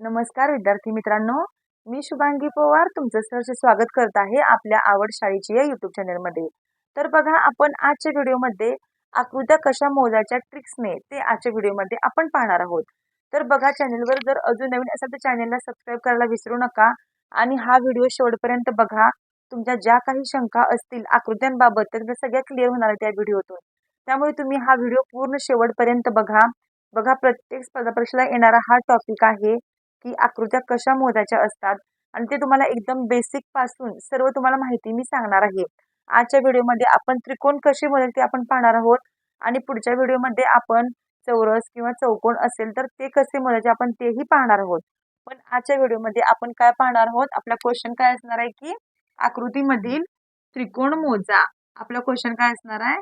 नमस्कार विद्यार्थी मित्रांनो. मी शुभांगी पवार तुमचं सहर्ष स्वागत करत आहे आपल्या आवड शाळेची या युट्यूब चॅनलमध्ये तर बघा आपण आजच्या व्हिडिओमध्ये आकृत्या कशा मोजायच्या ट्रिक्सने ते आजच्या व्हिडिओमध्ये आपण पाहणार आहोत. तर बघा चॅनलवर जर अजून नवीन असेल तर चॅनलला सबस्क्राईब करायला विसरू नका आणि हा व्हिडिओ शेवटपर्यंत बघा. तुमच्या ज्या काही शंका असतील आकृत्यांबाबत तर सगळ्या क्लिअर होणार आहे त्या व्हिडिओतून. त्यामुळे तुम्ही हा व्हिडिओ पूर्ण शेवटपर्यंत बघा. बघा प्रत्येक स्पर्धा परीक्षेला येणारा हा टॉपिक आहे. की आकृत्या कशा मोजायच्या असतात? आणि ते तुम्हाला एकदम बेसिकपासून सर्व तुम्हाला माहिती मी सांगणार आहे. आजच्या व्हिडिओमध्ये आपण त्रिकोण कसे मोजायचे ते आपण पाहणार आहोत. आणि पुढच्या व्हिडिओमध्ये आपण चौरस किंवा चौकोन असेल तर ते कसे मोजायचे आपण तेही पाहणार आहोत. पण आजच्या व्हिडिओमध्ये आपण काय पाहणार आहोत? आपला क्वेश्चन काय असणार आहे की आकृतीमधील त्रिकोण मोजा. आपला क्वेश्चन काय असणार आहे?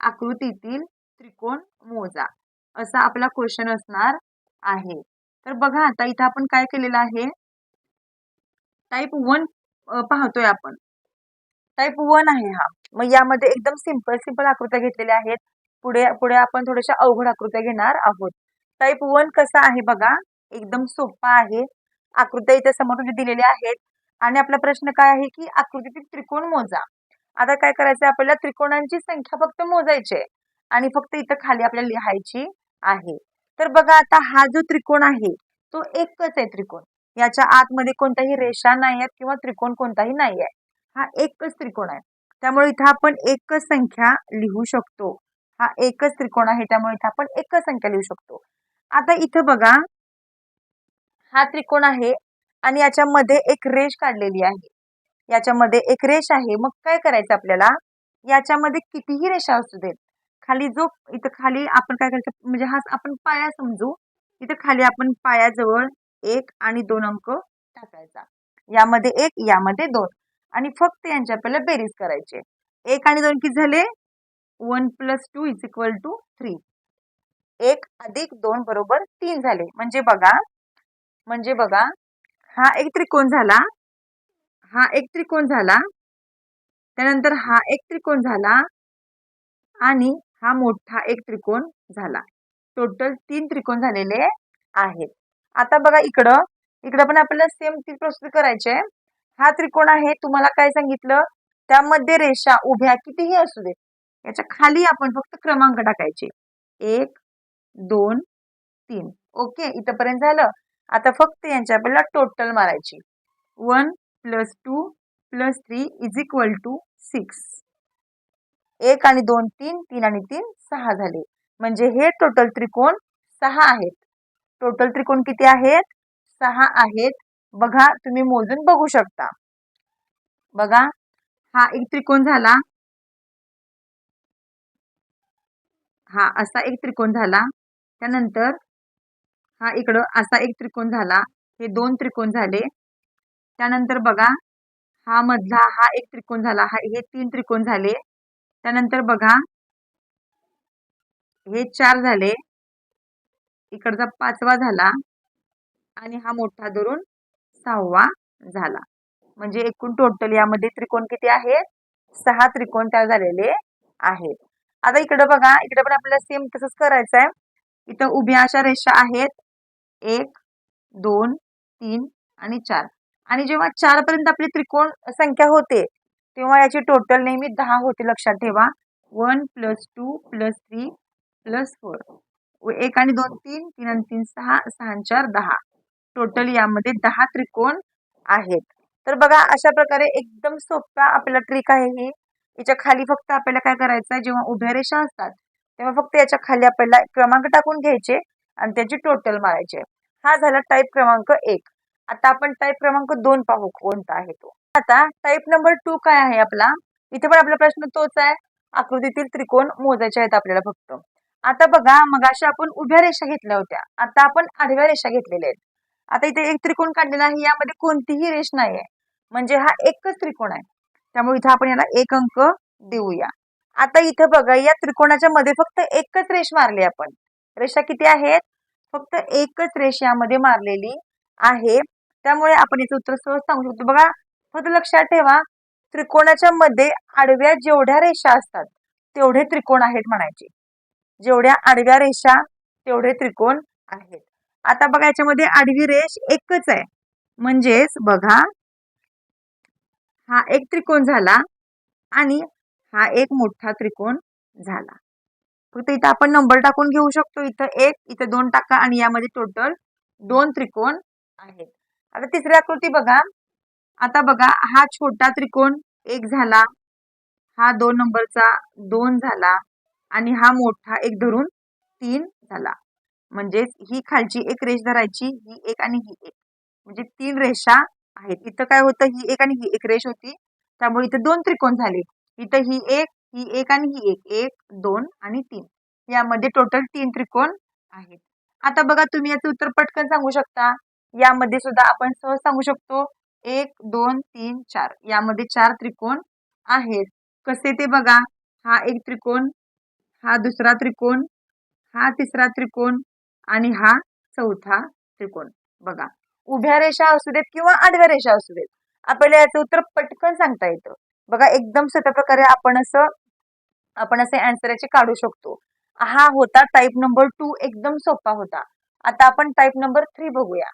आकृतीतील त्रिकोण मोजा. असा आपला क्वेश्चन असणार आहे. तर बघा आता इथं आपण काय केलेलं आहे? टाईप वन पाहतोय आपण. टाईप वन आहे हा. मग यामध्ये एकदम सिंपल सिंपल आकृत्या घेतलेल्या आहेत. पुढे पुढे आपण थोड्याशा अवघड आकृत्या घेणार आहोत. टाईप वन कसा आहे बघा? एकदम सोपा आहे. आकृत्या इथे समोर दिलेल्या आहेत. आणि आपला प्रश्न काय आहे की आकृतीतील त्रिकोण मोजा. आता काय करायचं आपल्याला त्रिकोणांची संख्या फक्त मोजायची आहे. आणि फक्त इथं खाली आपल्याला लिहायची आहे. तर बघा आता हा जो त्रिकोण आहे तो एकच आहे त्रिकोण. याच्या आतमध्ये कोणत्याही रेषा नाही आहेत किंवा त्रिकोण कोणताही नाही आहे. हा एकच त्रिकोण आहे. त्यामुळे इथं आपण एकच संख्या लिहू शकतो. हा एकच त्रिकोण आहे त्यामुळे इथं आपण एकच संख्या लिहू शकतो. आता इथं बघा हा त्रिकोण आहे आणि याच्यामध्ये एक रेष काढलेली आहे. याच्यामध्ये एक रेष आहे मग काय करायचं आपल्याला? याच्यामध्ये कितीही रेषा असू देत खाली जो इथं खाली आपण काय करायचं म्हणजे हा आपण पाया समजू इथं खाली आपण पायाजवळ एक आणि दोन अंक टाकायचा. यामध्ये एक यामध्ये दोन. आणि फक्त यांची आपल्याला बेरीज करायचे. एक आणि दोन किती झाले? One plus two is equal to three. एक अधिक दोन बरोबर तीन झाले. म्हणजे बघा म्हणजे बघा हा एक त्रिकोण झाला हा एक त्रिकोण झाला त्यानंतर हा एक त्रिकोण झाला आणि हा मोठा एक त्रिकोण झाला. टोटल तीन त्रिकोण झालेले आहेत. आता बघा इकडं. इकडं पण आपल्याला सेम ती प्रोसेस करायची आहे. हा त्रिकोण आहे तुम्हाला काय सांगितलं? त्यामध्ये रेषा उभ्या कितीही असू दे याच्या खाली आपण फक्त क्रमांक टाकायचे. एक दोन तीन. ओके इथंपर्यंत झालं. आता फक्त यांची आपल्याला टोटल मारायची. One plus two plus three is equal to six एक आणि दोन तीन तीन आणि तीन सहा झाले. म्हणजे हे टोटल त्रिकोण सहा आहेत. टोटल त्रिकोण किती आहेत? सहा आहेत. बघा तुम्ही मोजून बघू शकता. बघा हा एक त्रिकोण झाला. हा असा एक त्रिकोण झाला. त्यानंतर हा इकडं असा एक त्रिकोण झाला. हे दोन त्रिकोण झाले. त्यानंतर बघा हा मधला हा एक त्रिकोण झाला. हा हे तीन त्रिकोण झाले. त्यानंतर बघा. हे चार झाले. इकडचा पाचवा झाला. आणि हा मोठा धरून सहावा झाला. म्हणजे एकूण टोटल यामध्ये त्रिकोण किती आहेत सहा त्रिकोण तयार झालेले आहेत. आता इकडे बघा. इकडे पण आपल्याला सेम तसंच करायचं आहे इथं उभ्या अशा रेषा आहेत. एक दोन तीन आणि चार. आणि जेव्हा चार पर्यंत आपली त्रिकोण संख्या होते तेव्हा याची टोटल नेहमी दहा होते लक्षात ठेवा. One plus two plus three plus four एक आणि दोन तीन तीन आणि तीन सहा सहा चार दहा. टोटल यामध्ये दहा त्रिकोण आहेत. तर बघा अशा प्रकारे एकदम सोपा आपल्याला ट्रिक आहे ही. याच्या खाली फक्त आपल्याला काय करायचं आहे? जेव्हा उभ्या रेषा असतात तेव्हा फक्त याच्या खाली आपल्याला क्रमांक टाकून घ्यायचे आणि त्याची टोटल मारायचे हा झाला टाईप क्रमांक एक. आता आपण टाईप क्रमांक दोन पाहू कोणता आहे तो. आता टाईप नंबर टू काय आहे आपला? इथे पण आपला प्रश्न तोच आहे. आकृतीतील त्रिकोण मोजायचे आहेत आपल्याला फक्त. आता बघा मग अशा आपण उभ्या रेषा घेतल्या होत्या. आता आपण आडव्या रेषा घेतलेल्या आहेत. आता इथे एक त्रिकोण काढलेला आहे यामध्ये कोणतीही रेष नाही आहे म्हणजे हा एकच त्रिकोण आहे. त्यामुळे इथे आपण याला एक अंक देऊया. आता इथं बघा या त्रिकोणाच्या मध्ये फक्त एकच रेष मारली आपण. रेषा किती आहेत? फक्त एकच रेष यामध्ये मारलेली आहे. त्यामुळे आपण याचं उत्तर सहज सांगू शकतो. बघा फक्त लक्षात ठेवा त्रिकोणाच्या मध्ये आडव्या जेवढ्या रेषा असतात तेवढे त्रिकोण आहेत म्हणायचे. जेवढ्या आडव्या रेषा तेवढे त्रिकोण आहेत. आता बघा याच्यामध्ये आडवी रेष एकच आहे. म्हणजेच बघा हा एक त्रिकोण झाला आणि हा एक मोठा त्रिकोण झाला. फक्त इथं आपण नंबर टाकून घेऊ शकतो. इथं एक इथं दोन टाका आणि यामध्ये टोटल दोन त्रिकोण आहेत. आता तिसरी आकृती बघा. आता बघा हा छोटा त्रिकोण एक झाला हा दोन नंबरचा दोन झाला आणि हा मोठा एक धरून तीन झाला. म्हणजेच ही खालची एक रेष धरायची ही एक आणि ही एक. म्हणजे तीन रेषा आहेत. इथं काय होतं ही एक आणि ही एक रेष होती. त्यामुळे इथं दोन त्रिकोण झाले. इथं ही एक ही एक आणि ही एक. एक दोन आणि तीन. यामध्ये टोटल तीन त्रिकोण आहेत. आता बघा तुम्ही याचं उत्तर पटकन सांगू शकता? यामध्ये सुद्धा आपण सहज सांगू शकतो. एक दोन तीन चार. यामध्ये चार त्रिकोण आहेत. कसे ते बघा. हा एक त्रिकोण हा दुसरा त्रिकोण हा तिसरा त्रिकोण आणि हा चौथा त्रिकोण. बघा. उभ्या रेषा असू देत किंवा आडव्या रेषा असू देत. आपल्याला याचं उत्तर पटकन सांगता येतं. बघा एकदम सोप्या प्रकारे आपण असं आपण असे अँसर याचे काढू शकतो. हा होता टाईप नंबर टू एकदम सोपा होता. आता आपण टाईप नंबर थ्री बघूया.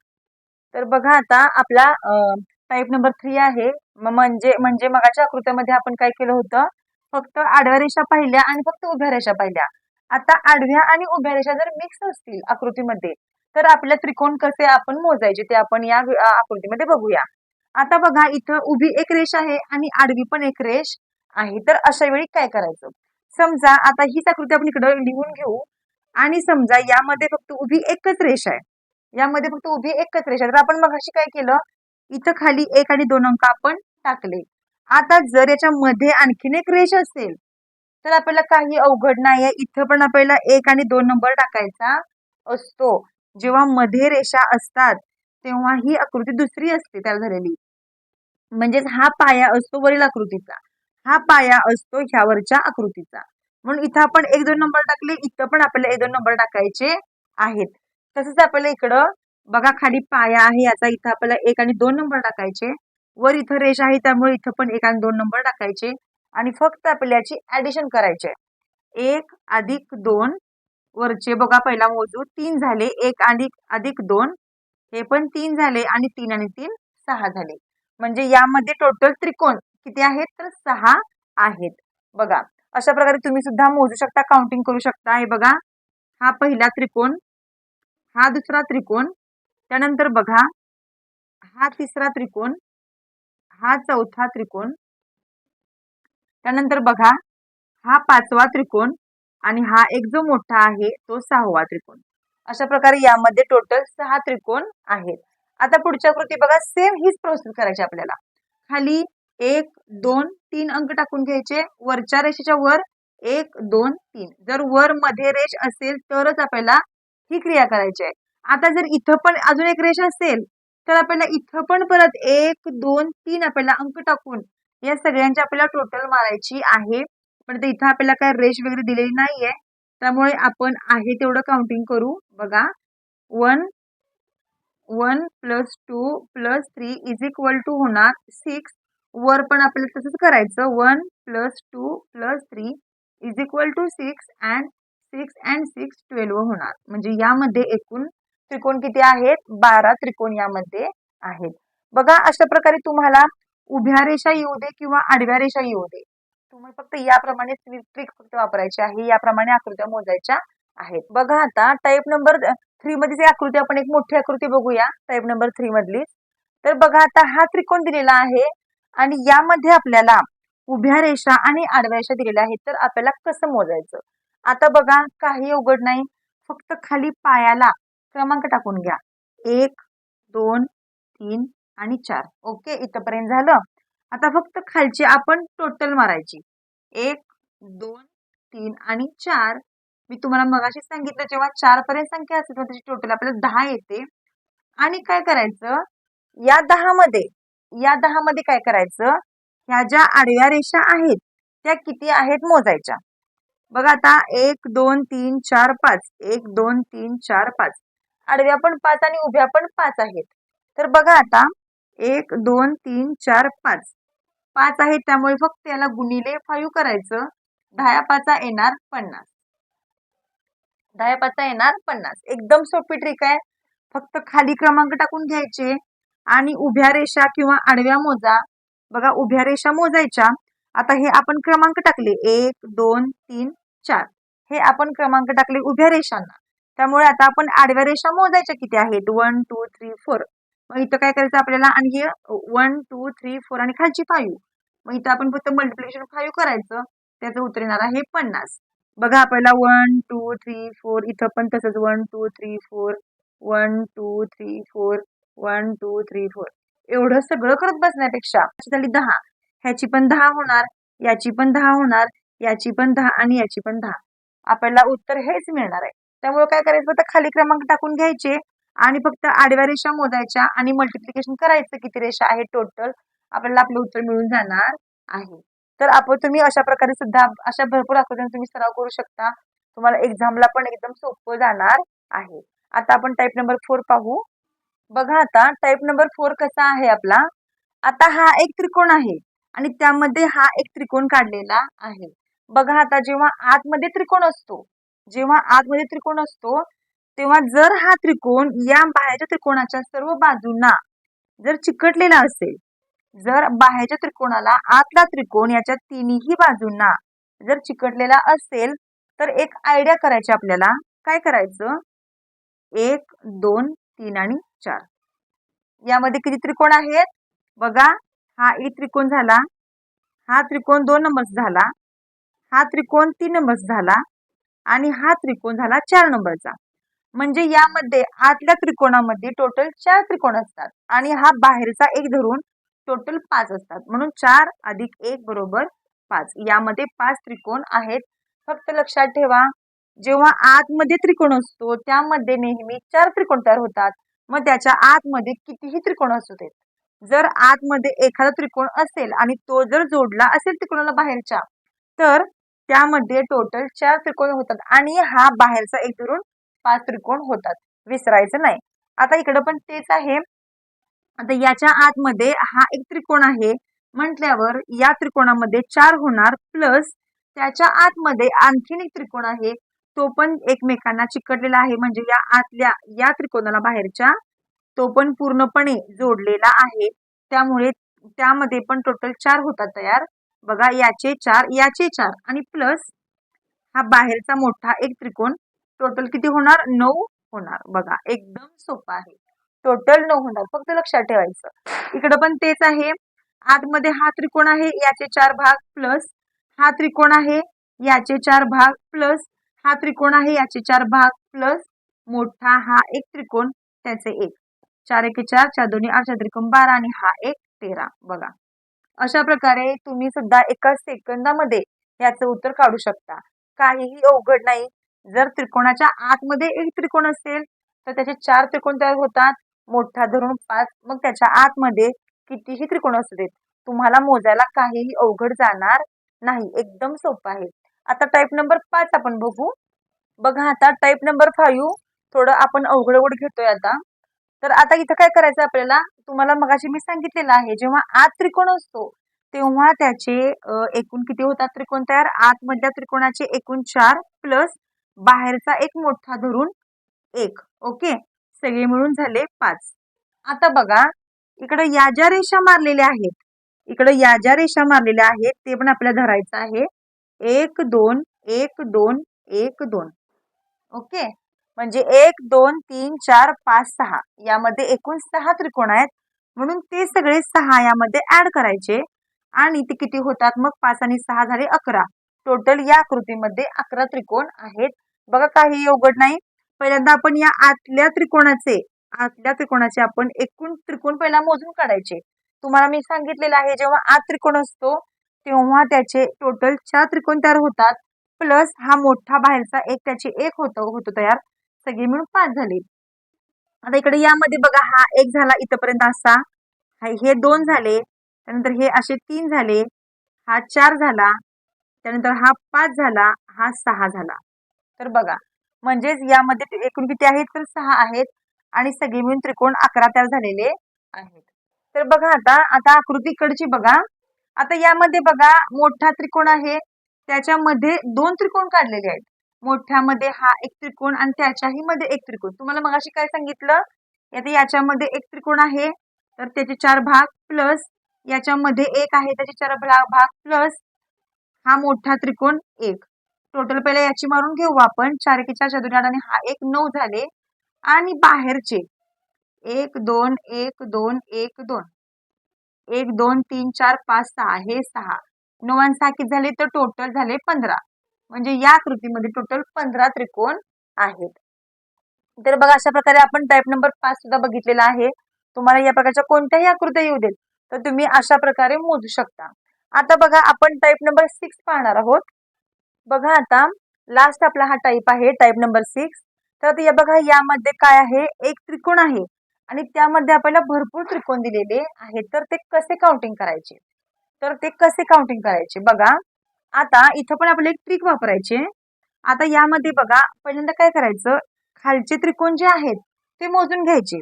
तर बघा आता आपला टाईप नंबर थ्री आहे. म्हणजे म्हणजे मगाच्या आकृत्यामध्ये आपण काय केलं होतं? फक्त आडव्या रेषा पाहिल्या आणि फक्त उभ्या रेषा पाहिल्या. आता आडव्या आणि उभ्या रेषा जर मिक्स असतील आकृतीमध्ये तर आपल्या त्रिकोण कसे आपण मोजायचे ते आपण या आकृतीमध्ये बघूया. आता बघा इथं उभी एक रेष आहे आणि आडवी पण एक रेष आहे. तर अशा वेळी काय करायचं? समजा आता हीच आकृती आपण इकडं लिहून घेऊ. आणि समजा यामध्ये फक्त उभी एकच रेष आहे. यामध्ये फक्त उभी एकच रेष आहे. तर आपण मग काय केलं? इथं खाली एक आणि दोन अंक आपण टाकले. आता जर याच्यामध्ये आणखीन एक रेष असेल तर आपल्याला काही अवघड नाहीये. इथं पण आपल्याला एक आणि दोन नंबर टाकायचा असतो. जेव्हा मध्ये रेषा असतात तेव्हा ही आकृती दुसरी असते त्याला झालेली. म्हणजेच हा पाया असतो वरील आकृतीचा. हा पाया असतो ह्यावरच्या आकृतीचा. म्हणून इथं आपण एक दोन नंबर टाकले इथं पण आपल्याला एक दोन नंबर टाकायचे आहेत. तसंच आपल्याला इकडं बघा खाली पाया आहे याचा इथं आपल्याला एक आणि दोन नंबर टाकायचे. वर इथं रेष आहे त्यामुळे इथं पण एक आणि दोन नंबर टाकायचे. आणि फक्त आपल्याला याची ऍडिशन करायचे. एक अधिक दोन वरचे बघा पहिला मोजू तीन झाले एक अधिक अधिक दोन हे पण तीन झाले आणि तीन आणि तीन सहा झाले. म्हणजे यामध्ये टोटल त्रिकोण किती आहेत? तर सहा आहेत. बघा अशा प्रकारे तुम्ही सुद्धा मोजू शकता काउंटिंग करू शकता. हे बघा हा पहिला त्रिकोण हा दुसरा त्रिकोण त्यानंतर बघा हा तिसरा त्रिकोण हा चौथा त्रिकोण त्यानंतर बघा हा पाचवा त्रिकोण आणि हा एक जो मोठा आहे तो सहावा त्रिकोण. अशा प्रकारे यामध्ये टोटल सहा त्रिकोण आहेत. आता पुढच्या कृती बघा सेम हीच प्रोसेस करायची आपल्याला. खाली एक दोन तीन अंक टाकून घ्यायचे. वरच्या रेषेच्या वर एक दोन तीन. जर वर मध्ये रेष असेल तरच आपल्याला ही क्रिया करायची आहे. आता जर इथं पण अजून एक रेष असेल तर आपल्याला इथं पण परत एक दोन तीन आपल्याला अंक टाकून या सगळ्यांची आपल्याला टोटल मारायची आहे. पण इथं आपल्याला काय रेष वगैरे दिलेली नाहीये. त्यामुळे आपण आहे तेवढं काउंटिंग करू. बघा. One one plus two plus three is equal to होणार सिक्स. वर पण आपल्याला तसंच करायचं. One plus two plus three is equal to six and six and six twelve होणार. म्हणजे यामध्ये एकूण त्रिकोण किती आहेत? बारा त्रिकोण यामध्ये आहेत. बघा अशा प्रकारे तुम्हाला उभ्या रेषा येऊ दे किंवा आडव्या रेषा येऊ दे. तुम्हाला फक्त याप्रमाणे ट्रिक फक्त वापरायची आहे. याप्रमाणे आकृत्या मोजायच्या आहेत. बघा आता टाईप नंबर थ्री मध्ये जी आकृती आपण एक मोठी आकृती बघूया. टाईप नंबर थ्री मधली. तर बघा आता हा त्रिकोण दिलेला आहे आणि यामध्ये आपल्याला उभ्या रेषा आणि आडव्या रेषा दिलेल्या आहेत. तर आपल्याला कसं मोजायचं? आता बघा काही अवघड नाही. फक्त खाली पायाला क्रमांक टाकून घ्या. एक दोन तीन आणि चार. ओके इथपर्यंत झालं. आता फक्त खालची आपण टोटल मारायची. एक दोन तीन आणि चार. मी तुम्हाला मगाशी सांगितलं जेव्हा चार पर्यंत संख्या असेल तेव्हा त्याची टोटल आपल्याला दहा येते. आणि काय करायचं? या दहा मध्ये या दहा मध्ये काय करायचं? ह्या ज्या आडव्या रेषा आहेत त्या किती आहेत मोजायच्या? बघा आता एक दोन तीन चार पाच. एक दोन तीन चार पाच. आडव्या पण पाच आणि उभ्या पण पाच आहेत. तर बघा आता एक दोन तीन चार पाच. पाच आहेत त्यामुळे फक्त याला गुणिले फाईव्ह करायचं. दहा पाचा येणार पन्नास. दहा पाचा येणार पन्नास. एकदम सोपी ट्रिक आहे. फक्त खाली क्रमांक टाकून घ्यायचे. आणि उभ्या रेषा किंवा आडव्या मोजा. बघा उभ्या रेषा मोजायच्या. आता हे आपण क्रमांक टाकले. एक दोन तीन चार. हे आपण क्रमांक टाकले उभ्या रेषांना. त्यामुळे आता आपण आडव्या रेषा मोजायच्या किती आहेत? वन टू थ्री फोर मग इथं काय करायचं आपल्याला? आणि हे वन टू थ्री फोर आणि खालची फाईव्ह मग इथं आपण फक्त मल्टिप्लिकेशन फाईव्ह करायचं. त्याचं उत्तर येणार आहे पन्नास. बघा आपल्याला वन टू थ्री फोर इथं पण तसंच one two three four one two three four one two three four एवढं सगळं करत बसण्यापेक्षा झाली दहा. ह्याची पण दहा होणार याची पण दहा होणार याची पण दहा आणि याची पण दहा. आपल्याला उत्तर हेच मिळणार आहे. त्यामुळे काय करायचं? फक्त खाली क्रमांक टाकून घ्यायचे आणि फक्त आडव्या रेषा मोजायच्या आणि मल्टिप्लिकेशन करायचं किती रेषा आहे टोटल आपल्याला आपलं उत्तर मिळून जाणार आहे. तर आपण तुम्ही अशा प्रकारे सुद्धा अशा भरपूर आकृत्या तुम्ही सराव करू शकता. तुम्हाला एक्झामला पण एकदम सोपं जाणार आहे. आता आपण टाईप नंबर फोर पाहू. बघा आता टाईप नंबर फोर कसा आहे आपला? आता हा एक त्रिकोण आहे आणि त्यामध्ये हा एक त्रिकोण काढलेला आहे. बघा आता जेव्हा आतमध्ये त्रिकोण असतो जेव्हा आतमध्ये त्रिकोण असतो तेव्हा जर हा त्रिकोण या बाहेरच्या त्रिकोणाच्या सर्व बाजूंना जर चिकटलेला असेल जर बाहेरच्या त्रिकोणाला आतला त्रिकोण याच्या तिन्ही बाजूंना जर चिकटलेला असेल तर एक आयडिया करायची आपल्याला. काय करायचं? एक दोन तीन आणि चार. यामध्ये किती त्रिकोण आहेत? बघा हा एक त्रिकोण झाला. हा त्रिकोण दोन नंबर्स झाला. हा त्रिकोण तीन नंबर्स झाला. आणि हा त्रिकोण झाला चार नंबरचा. म्हणजे यामध्ये आतल्या त्रिकोणामध्ये टोटल चार त्रिकोण असतात आणि हा बाहेरचा एक धरून टोटल पाच असतात. म्हणून चार अधिक एक बरोबर पाच. यामध्ये पाच त्रिकोण आहेत. फक्त लक्षात ठेवा जेव्हा आतमध्ये त्रिकोण असतो त्यामध्ये नेहमी चार त्रिकोण तयार होतात. मग त्याच्या आतमध्ये कितीही त्रिकोण असू देत. जर आतमध्ये एखादा त्रिकोण असेल आणि तो जर जोडला असेल त्रिकोणाला बाहेरच्या तर त्यामध्ये टोटल चार त्रिकोण होतात आणि हा बाहेरचा एक धरून पाच त्रिकोण होतात. विसरायचं नाही. आता इकडं पण तेच आहे. आता याच्या आतमध्ये हा एक त्रिकोण आहे. म्हटल्यावर या त्रिकोणामध्ये चार होणार प्लस त्याच्या आतमध्ये आणखीन एक त्रिकोण आहे. तो पण एकमेकांना चिकटलेला आहे. म्हणजे या आतल्या या त्रिकोणाला बाहेरच्या तो पण पूर्णपणे जोडलेला आहे. त्यामुळे त्यामध्ये पण टोटल चार होतात तयार. बघा याचे चार याचे चार. आणि प्लस हा बाहेरचा मोठा एक त्रिकोण टोटल किती होणार? नऊ होणार. बघा एकदम सोपा आहे. टोटल नऊ होणार. फक्त लक्षात ठेवायचं. इकडं पण तेच आहे. आतमध्ये हा त्रिकोण आहे याचे चार भाग प्लस हा त्रिकोण आहे याचे चार भाग प्लस हा त्रिकोण आहे याचे चार भाग प्लस मोठा हा एक त्रिकोण त्याचे एक. चार एक चार चार दोन्ही आठ चार त्रिकोण बारा आणि हा एक तेरा. बघा. अशा प्रकारे तुम्ही सुद्धा एका सेकंदामध्ये याचं उत्तर काढू शकता. काहीही अवघड नाही. जर त्रिकोणाच्या आतमध्ये एक त्रिकोण असेल तर त्याचे चार त्रिकोण तयार होतात. मोठा धरून पाच. मग त्याच्या आतमध्ये कितीही त्रिकोण असू देत तुम्हाला मोजायला काहीही अवघड जाणार नाही. एकदम सोपं आहे. आता टाईप नंबर पाच आपण बघू. बघा आता टाईप नंबर फाईव्ह थोडं आपण अवघड घेतोय आता. तर आता इथं काय करायचं आपल्याला? तुम्हाला मगाशी मी सांगितलेलं आहे जेव्हा आत त्रिकोण असतो तेव्हा त्याचे एकूण किती होतात त्रिकोण तयार? आतमधल्या त्रिकोणाचे एकूण चार प्लस बाहेरचा एक मोठा धरून एक. ओके? सगळे मिळून झाले पाच. आता बघा इकडे या ज्या रेषा मारलेल्या आहेत इकडे या ज्या रेषा मारलेल्या आहेत ते पण आपल्याला धरायचं आहे. एक दोन एक दोन एक दोन. ओके? म्हणजे एक दोन तीन चार पाच सहा. यामध्ये एकूण सहा त्रिकोण आहेत. म्हणून ते सगळे सहा यामध्ये ऍड करायचे. आणि ते किती होतात? मग पाच आणि सहा झाले अकरा. टोटल या आकृतीमध्ये अकरा त्रिकोण आहेत. बघा काही अवघड नाही. पहिल्यांदा आपण या आतल्या त्रिकोणाचे आतल्या त्रिकोणाचे आपण एकूण त्रिकोण पहिला मोजून काढायचे. तुम्हाला मी सांगितलेलं आहे जेव्हा आत त्रिकोण असतो तेव्हा त्याचे टोटल चार त्रिकोण तयार होतात. प्लस हा मोठा बाहेरचा एक त्याचे एक होतो होतो तयार. सगळे मिळून पाच झाले. आता इकडे यामध्ये बघा हा एक झाला इथपर्यंत असा हे दोन झाले त्यानंतर हे असे तीन झाले हा चार झाला त्यानंतर हा पाच झाला हा सहा झाला. तर बघा म्हणजेच यामध्ये एकूण किती आहेत? तर सहा आहेत आणि सगळे मिळून त्रिकोण अकरा तयार झालेले आहेत. तर बघा आता आता आकृती इकडची बघा. आता यामध्ये बघा मोठा त्रिकोण आहे त्याच्यामध्ये दोन त्रिकोण काढलेले आहेत. मोठ्यामध्ये हा एक त्रिकोण आणि त्याच्याही मध्ये एक त्रिकोण. तुम्हाला मगाशी काय सांगितलं? आता याच्यामध्ये एक त्रिकोण आहे तर त्याचे चार भाग प्लस याच्यामध्ये एक आहे त्याचे चार भाग प्लस हा मोठा त्रिकोण एक. टोटल पहिले याची मारून घेऊ आपण. चार एके चार चतुर्थ हा एक नऊ झाले. आणि बाहेरचे. एक दोन एक दोन एक दोन. एक दोन तीन चार पाच सहा. हे सहा. नऊ आणि सहा किती झाले? तर टोटल झाले पंधरा. म्हणजे या कृतीमध्ये टोटल पंधरा त्रिकोण आहेत. तर बघा अशा प्रकारे आपण टाईप नंबर पाच सुद्धा बघितलेला आहे. तुम्हाला या प्रकारच्या कोणत्याही आकृत्या येऊ देत तर तुम्ही अशा प्रकारे मोजू शकता. आता बघा आपण टाईप नंबर सिक्स पाहणार आहोत. बघा आता लास्ट आपला हा टाईप आहे टाईप नंबर सिक्स तर या बघा यामध्ये काय आहे? एक त्रिकोण आहे. आणि त्यामध्ये आपल्याला भरपूर त्रिकोण दिलेले आहेत. तर ते कसे काउंटिंग करायचे? तर ते कसे काउंटिंग करायचे? बघा. आता इथं पण आपल्याला एक ट्रिक वापरायचे आता यामध्ये बघा पहिल्यांदा काय करायचं? खालचे त्रिकोण जे आहेत ते मोजून घ्यायचे.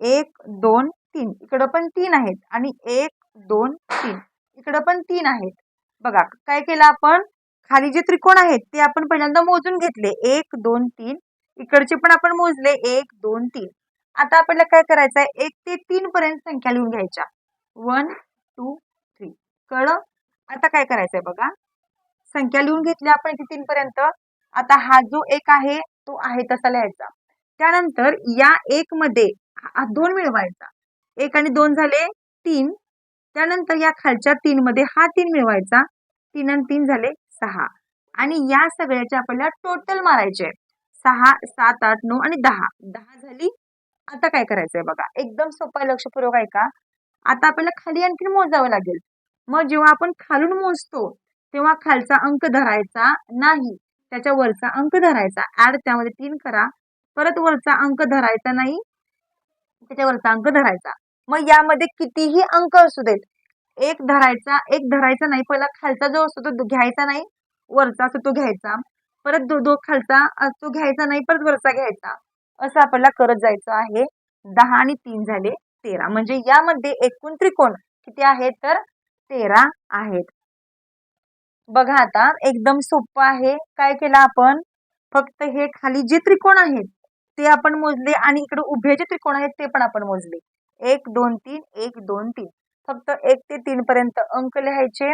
एक दोन तीन. इकडं पण तीन आहेत आणि एक दोन तीन. इकडं पण तीन आहेत. बघा काय केलं आपण? खाली जे त्रिकोण आहेत ते आपण पहिल्यांदा मोजून घेतले. एक दोन तीन. इकडचे पण आपण मोजले. एक दोन तीन. आता आपल्याला काय करायचं आहे एक ते तीन पर्यंत संख्या लिहून घ्यायच्या. वन टू थ्री कळलं? आता काय करायचंय बघा? संख्या लिहून घेतली आपण इथे तीन पर्यंत आता हा जो एक आहे तो आहे तसा लिहायचा. त्यानंतर या एक मध्ये दोन मिळवायचा. एक आणि दोन झाले तीन. त्यानंतर या खालच्या तीन मध्ये हा तीन मिळवायचा. तीन आणि तीन झाले सहा. आणि या सगळ्याचे आपल्याला टोटल मारायचे सहा सात आठ नऊ आणि दहा. दहा झाली. आता काय करायचंय बघा. एकदम सोपा लक्षपूर्वक आहे का आता आपल्याला खाली आणखी मोजावं लागेल. मग जेव्हा आपण खालून मोजतो तेव्हा खालचा अंक धरायचा नाही. त्याच्या वरचा अंक धरायचा. ऍड त्यामध्ये तीन करा. परत वरचा अंक धरायचा नाही. त्याच्यावरचा अंक धरायचा. मग यामध्ये कितीही अंक असू देत एक धरायचा एक धरायचा नाही. पहिला खालचा जो असतो तो घ्यायचा नाही. वरचा असतो तो घ्यायचा. परत दो दो खालचा तो घ्यायचा नाही परत वरचा घ्यायचा. असं आपल्याला करत जायचं आहे. दहा आणि तीन झाले तेरा. म्हणजे यामध्ये एकूण त्रिकोण किती आहेत तर तेरा आहेत. बघा आता एकदम सोपं आहे. काय केलं आपण? फक्त हे खाली जे त्रिकोण आहेत ते आपण मोजले आणि इकडे उभे जे त्रिकोण आहेत ते पण आपण मोजले. एक दोन तीन एक दोन तीन. फक्त एक ते तीन पर्यंत अंक लिहायचे.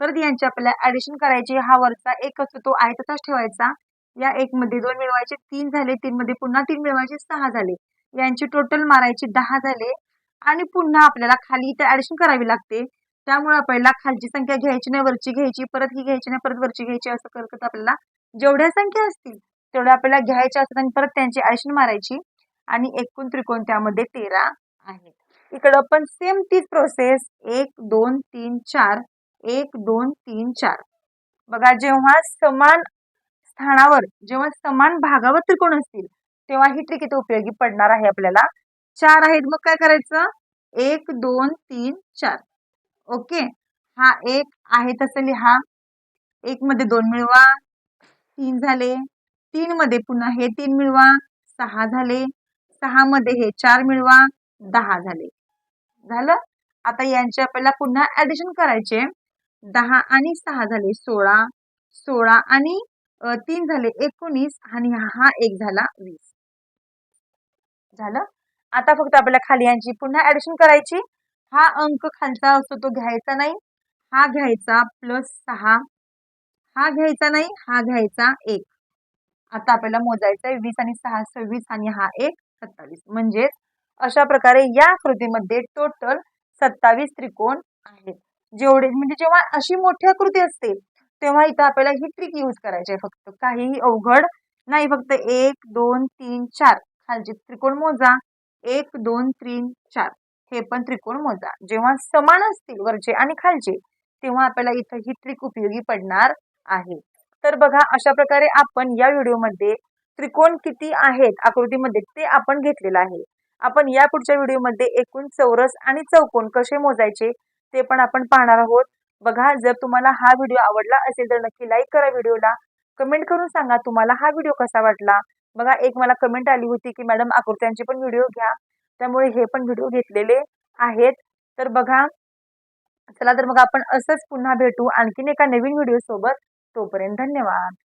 परत यांची आपल्याला ऍडिशन करायची. हा वरचा एक असतो तो आहे तसाच ठेवायचा. या एक मध्ये दोन मिळवायचे तीन झाले. तीन मध्ये पुन्हा तीन मिळवायचे सहा झाले. यांची टोटल मारायची दहा झाले. आणि पुन्हा आपल्याला खाली इथे ऍडिशन करावी लागते. त्यामुळे आपल्याला खालची संख्या घ्यायची नाही वरची घ्यायची परत ही घ्यायची नाही परत वरची घ्यायची असं करत करत आपल्याला जेवढ्या संख्या असतील तेवढ्या आपल्याला घ्यायच्या असतात आणि परत त्यांची ऍडिशन मारायची. आणि एकूण त्रिकोण त्यामध्ये तेरा आहेत. इकडं पण सेम तीच प्रोसेस एक दोन तीन चार. एक दोन तीन चार. बघा जेव्हा समान स्थानावर जेव्हा समान भागावर त्रिकोण असतील तेव्हा ही ट्रिक इथे उपयोगी पडणार आहे आपल्याला. चार आहेत. मग काय करायचं? एक दोन तीन चार. ओके. हा एक आहे तसं लिहा. एक मध्ये दोन मिळवा. तीन झाले. तीन मध्ये पुन्हा हे तीन मिळवा. सहा झाले. सहा मध्ये हे चार मिळवा. दहा झाले. झालं? आता यांचे आपल्याला पुन्हा ऍडिशन करायचे. दहा आणि सहा झाले सोळा. सोळा आणि तीन झाले एकोणीस आणि हा एक झाला वीस. झालं? आता फक्त आपल्याला खाली यांची पुन्हा ऍडिशन करायची. हा अंक खालचा असतो तो घ्यायचा नाही. हा घ्यायचा प्लस सहा. हा घ्यायचा नाही हा घ्यायचा एक. आता आपल्याला मोजायचं आहे वीस आणि सहा सव्वीस आणि हा एक सत्तावीस. म्हणजेच अशा प्रकारे या आकृतीमध्ये टोटल सत्तावीस त्रिकोण आहेत. जेवढे म्हणजे जेव्हा अशी मोठी आकृती असते तेव्हा इथं आपल्याला ही ट्रिक यूज करायची आहे फक्त. काहीही अवघड नाही फक्त एक दोन तीन चार. खालचे त्रिकोण मोजा. एक दोन तीन चार. हे पण त्रिकोण मोजा. जेव्हा समान असतील वरचे आणि खालचे तेव्हा आपल्याला इथं ही ट्रिक उपयोगी पडणार आहे. तर बघा अशा प्रकारे आपण या व्हिडिओमध्ये त्रिकोण किती आहेत आकृतीमध्ये ते आपण घेतलेलं आहे. आपण या पुढच्या व्हिडिओमध्ये एकूण चौरस आणि चौकोन कसे मोजायचे ते पण आपण पाहणार आहोत. बघा जर तुम्हाला हा व्हिडिओ आवडला असेल तर नक्की लाईक करा व्हिडिओला कमेंट करून सांगा तुम्हाला हा व्हिडिओ कसा वाटला. बघा एक मला कमेंट आली होती की मॅडम आकृत्यांचे पण व्हिडिओ घ्या. त्यामुळे हे पण व्हिडिओ घेतलेले आहेत. तर बघा चला तर मग आपण असंच पुन्हा भेटू आणखीन एका नवीन व्हिडिओसोबत तोपर्यंत धन्यवाद.